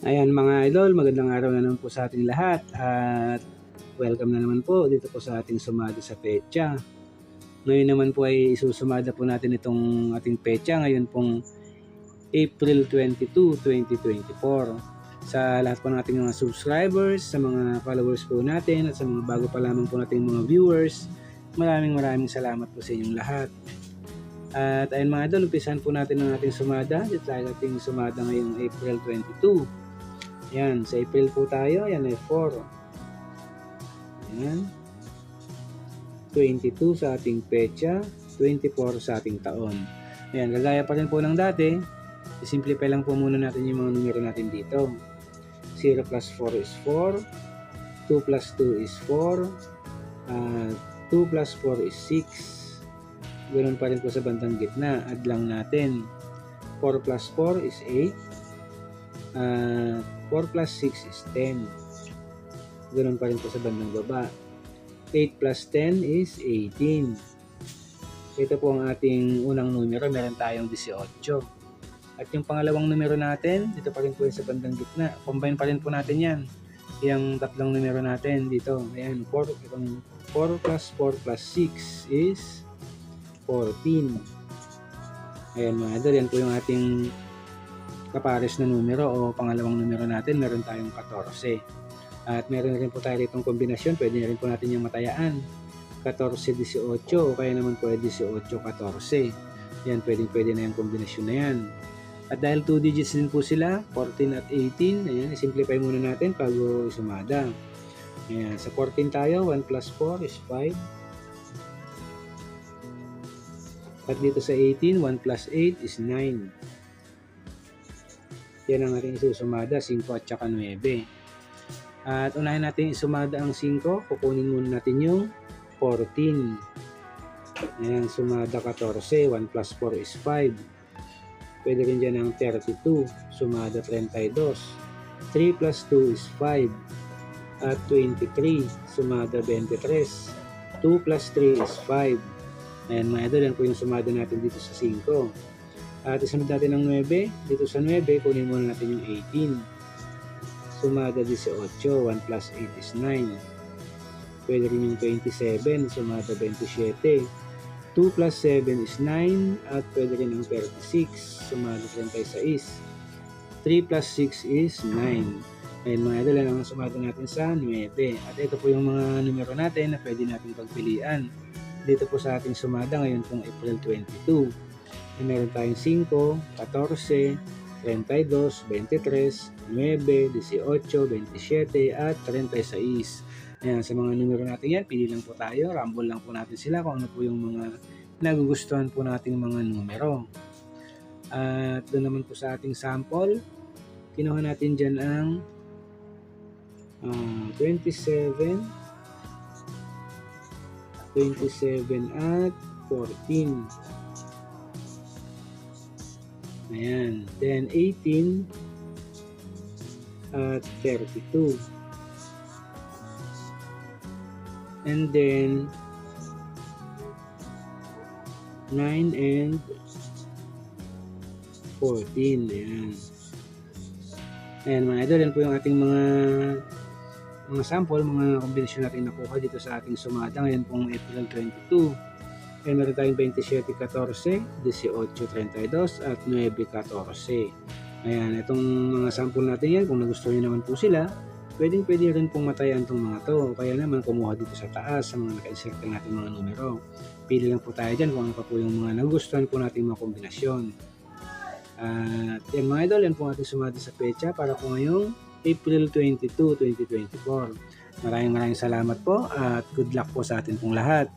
Ayan mga idol, magandang araw na naman po sa ating lahat at welcome na naman po dito po sa ating sumada sa pecha. Ngayon naman po ay isusumada po natin itong ating pecha ngayon pong April 22, 2024. Sa lahat po ng ating mga subscribers, sa mga followers po natin at sa mga bago pa lamang po nating mga viewers, maraming maraming salamat po sa inyong lahat. At ayun mga idol, umpisahan po natin ang ating sumada. Ito tayo ating sumada ngayong April 22. Yan, sa April po tayo, yan ay 4. Yan. 22 sa ating pecha, 24 sa ating taon. Ayan, gagaya pa rin po ng dati, isimplify lang po muna natin yung mga numero natin dito. 0 plus 4 is 4, 2 plus 2 is 4, uh, 2 plus 4 is 6, Ganun pa rin po sa bandang gitna, add lang natin. 4 plus 4 is 8, uh, 4 plus 6 is 10. Ganun pa rin po sa bandang baba. 8 plus 10 is 18. Ito po ang ating unang numero. Meron tayong 18. At yung pangalawang numero natin, dito pa rin po yung sa bandang gitna. Combine pa rin po natin yan. Yung tatlong numero natin dito. Ayan, 4, itong 4 plus 4 plus 6 is 14. Ayan mga idol, yan po yung ating kapares na numero o pangalawang numero natin, meron tayong 14. At meron rin po tayo itong kombinasyon, pwede na rin po natin yung matayaan. 14-18 o kaya naman po 18-14. Yan, pwede, pwede na yung kombinasyon na yan. At dahil 2 digits din po sila, 14 at 18, ayan, simplify muna natin bago sumada. Ayan, sa 14 tayo, 1 plus 4 is 5. At dito sa 18, 1 plus 8 is 9. Yan ang ating isusumada, 5 at saka 9. At unahin natin isumada ang 5, kukunin muna natin yung 14. Ayan, sumada 14, 1 plus 4 is 5. Pwede rin dyan ang 32, sumada 32. 3 plus 2 is 5. At 23, sumada 23. 2 plus 3 is 5. Ayan mga idol, yan po yung sumada natin dito sa 5. At isunod natin ang 9. Dito sa 9, kunin muna natin yung 18. Sumada 18. 1 plus 8 is 9. Pwede rin yung 27. Sumada 27. 2 plus 7 is 9. At pwede rin ang 36. Sumada 36. 3 plus 6 is 9. Ayan mga idol, yan ang sumada natin sa 9. At ito po yung mga numero natin na pwede natin pagpilian dito po sa ating sumada ngayon pong April 22. Meron tayong 5, 14, 32, 23, 9, 18, 27 at 36. Ayan, sa mga numero natin yan, pili lang po tayo, rumble lang po natin sila kung ano po yung mga nagugustuhan po nating mga numero. At doon naman po sa ating sample, kinuha natin dyan ang uh, 27, 27 at 14. Ayan. Then 18 at 32. And then 9 and 14. Ayan. Ayan mga idol, yan po yung ating mga mga sample, mga kombinasyon natin nakuha dito sa ating sumada ngayon pong April 22. Kaya meron tayong 27.14, 18.32 at 9.14. Ayan, itong mga sample natin yan, kung nagustuhan nyo naman po sila, pwedeng pwede rin pong matayan itong mga to. Kaya naman kumuha dito sa taas sa mga naka-insert natin mga numero. Pili lang po tayo dyan kung ano pa po yung mga nagustuhan po natin mga kombinasyon. At yan mga idol, yan po ating sumada sa pecha para po ngayong April 22, 2024. Maraming maraming salamat po at good luck po sa atin pong lahat.